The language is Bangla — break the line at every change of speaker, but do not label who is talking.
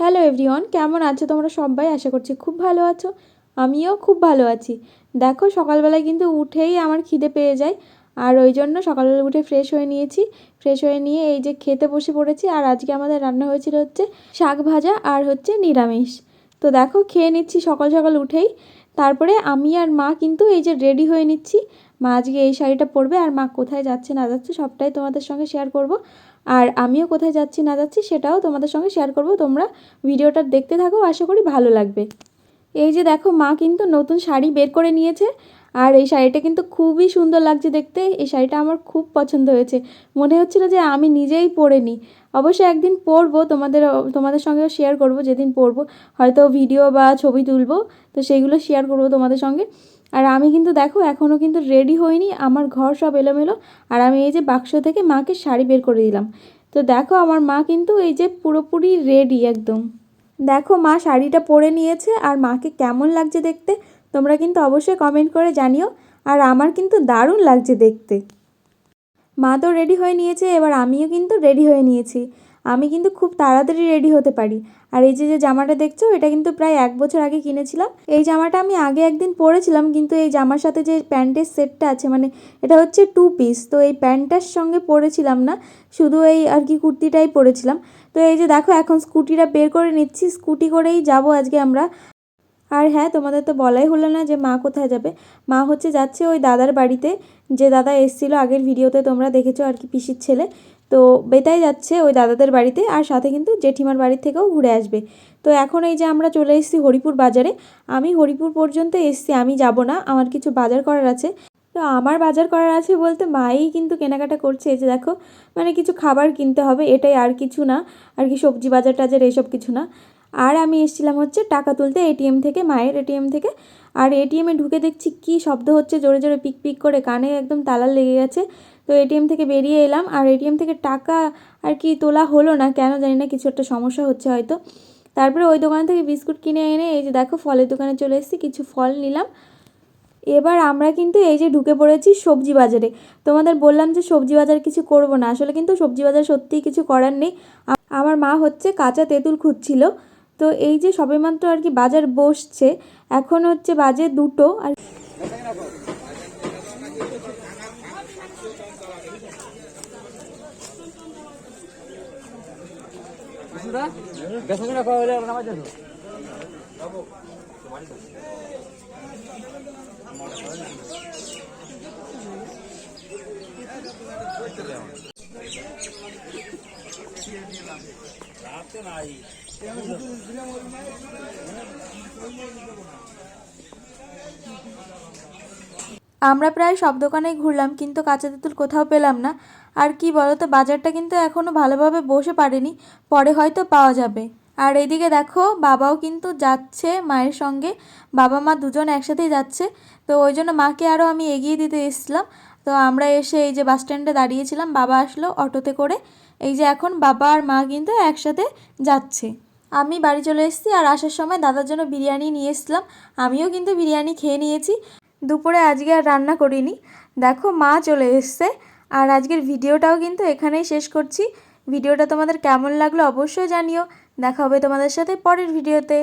হ্যালো এভরিওয়ান কেমন আছো তোমরা সবাই? আশা করছি খুব ভালো আছো। আমিও খুব ভালো আছি। দেখো, সকালবেলায় কিন্তু উঠেই আমার খিদে পেয়ে যায়। আর ওই জন্য সকালবেলা উঠে ফ্রেশ হয়ে নিয়েছি। ফ্রেশ হয়ে নিয়ে এই যে খেতে বসে পড়েছি। আর আজকে আমাদের রান্না হয়েছিল হচ্ছে শাক ভাজা আর হচ্ছে নিরামিষ। তো দেখো, খেয়ে নিচ্ছি সকাল সকাল উঠেই। তারপরে আমি আর মা কিন্তু এই যে রেডি হয়ে নিচ্ছি। মা আজকে এই শাড়িটা পরবে আর মা কোথায় যাচ্ছে না যাচ্ছে সবটাই তোমাদের সঙ্গে শেয়ার করব। আর আমিও কোথায় যাচ্ছি না যাচ্ছি সেটাও তোমাদের সঙ্গে শেয়ার করব। তোমরা ভিডিওটা দেখতে থাকো, আশা করি ভালো লাগবে। এই যে দেখো মা কিন্তু নতুন শাড়ি বের করে নিয়েছে। আর এই শাড়িটা কিন্তু খুবই সুন্দর লাগছে দেখতে। এই শাড়িটা আমার খুব পছন্দ হয়েছে। মনে হচ্ছিল যে আমি নিজেই পরে নিই। অবশ্যই একদিন পরবো, তোমাদের তোমাদের সঙ্গেও শেয়ার করব, যেদিন পরবো। হয়তো ভিডিও বা ছবি তুলবো, তো সেইগুলো শেয়ার করব তোমাদের সঙ্গে। আর আমি কিন্তু দেখো এখনও কিন্তু রেডি হইনি। আমার ঘর সব এলোমেলো। আর আমি এই যে বাক্স থেকে মাকে শাড়ি বের করে দিলাম। তো দেখো, আমার মা কিন্তু এই যে পুরোপুরি রেডি একদম। দেখো, মা শাড়িটা পরে নিয়েছে। আর মাকে কেমন লাগছে দেখতে? তোমরা কিন্তু অবশ্যই কমেন্ট করে জানিও, আর আমার কিন্তু দারুণ লাগছে দেখতে। মা তো রেডি হয়ে নিয়েছে, এবার আমিও কিন্তু রেডি হয়ে নিয়েছি। আমি কিন্তু খুব তাড়াতাড়ি রেডি হতে পারি। আর এই যে যে জামাটা দেখছ, এটা কিন্তু প্রায় এক বছর আগে কিনেছিলাম। এই জামাটা আমি আগে একদিন পরেছিলাম, কিন্তু এই জামার সাথে যে প্যান্টের সেটটা আছে মানে এটা হচ্ছে টু পিস তো এই প্যান্টটার সঙ্গে পরেছিলাম না, শুধু এই আর কি কুর্তিটাই পরেছিলাম। তো এই যে দেখো, এখন স্কুটিটা বের করে নিচ্ছি, স্কুটি করেই যাব আজকে আমরা। আর হ্যাঁ তোমাদের তো বলাই হলো না যে মা কোথায় যাবে। মা হচ্ছে যাচ্ছে ওই দাদার বাড়িতে। যে দাদা এসেছিল আগের ভিডিওতে, তোমরা দেখেছ আর কি পিসির ছেলে। তো বেতাই যাচ্ছে ওই দাদাদের বাড়িতে আর সাথে কিন্তু জেঠিমার বাড়ির থেকেও ঘুরে আসবে। তো এখন এই যে আমরা চলে এসেছি হরিপুর বাজারে। আমি হরিপুর পর্যন্ত এসেছি, আমি যাব না, আমার কিছু বাজার করার আছে। তো আমার বাজার করার আছে বলতে মাই কিন্তু কেনাকাটা করছে, এই যে দেখো মানে কিছু খাবার কিনতে হবে, এটাই আর কিছু না। আর কি সবজি বাজার টাজার এসব কিছু না। আর আমি এসেছিলাম হচ্ছে টাকা তুলতে এটিএম থেকে, মায়ের এটিএম থেকে। আর এটিএমে ঢুকে দেখছি কি শব্দ হচ্ছে, জোরে জোরে পিক পিক করে কানে একদম তালা লেগে গেছে। তো এটিএম থেকে বেরিয়ে এলাম, আর এটিএম থেকে টাকা আর কি তোলা হলো না, কেন জানি না, কিছু একটা সমস্যা হচ্ছে হয়তো। তারপরে ওই দোকান থেকে বিস্কুট কিনে এনে, এই যে দেখো ফলের দোকানে চলে এসেছি, কিছু ফল নিলাম। এবার আমরা কিন্তু এই যে ঢুকে পড়েছি সবজি বাজারে। তোমাদের বললাম যে সবজি বাজার কিছু করব না, আসলে কিন্তু সবজি বাজার সত্যিই কিছু করার নেই। আমার মা হচ্ছে কাঁচা তেঁতুল খুঁজছিল। তো এই যে সবেমাত্র আর কি বাজার বসছে এখন হচ্ছে বাজে দুটো আর
নামাজ যাব
আমরা প্রায় সব দোকানেই ঘুরলাম, কিন্তু কাঁচা তেঁতুল কোথাও পেলাম না। আর কি বলতো, বাজারটা কিন্তু এখনও ভালোভাবে বসে পারেনি, পরে হয়তো পাওয়া যাবে। আর এইদিকে দেখো, বাবাও কিন্তু যাচ্ছে মায়ের সঙ্গে। বাবা মা দুজন একসাথেই যাচ্ছে, তো ওই জন্য মাকে আরও আমি এগিয়ে দিতে এসেছিলাম। তো আমরা এসে এই যে বাস স্ট্যান্ডে দাঁড়িয়েছিলাম, বাবা আসলো অটোতে করে। এই যে এখন বাবা আর মা কিন্তু একসাথে যাচ্ছে। আমি বাড়ি চলে এসেছি আর আসার সময় দাদার জন্য বিরিয়ানি নিয়ে এসলাম আমিও কিন্তু বিরিয়ানি খেয়ে নিয়েছি। দুপুরে আজকে আর রান্না করিনি। দেখো মা চলে এসছে আর আজকের ভিডিওটাও কিন্তু এখানেই শেষ করছি। ভিডিওটা তোমাদের কেমন লাগল অবশ্যই জানিও। দেখা হবে তোমাদের সাথে পরের ভিডিওতে।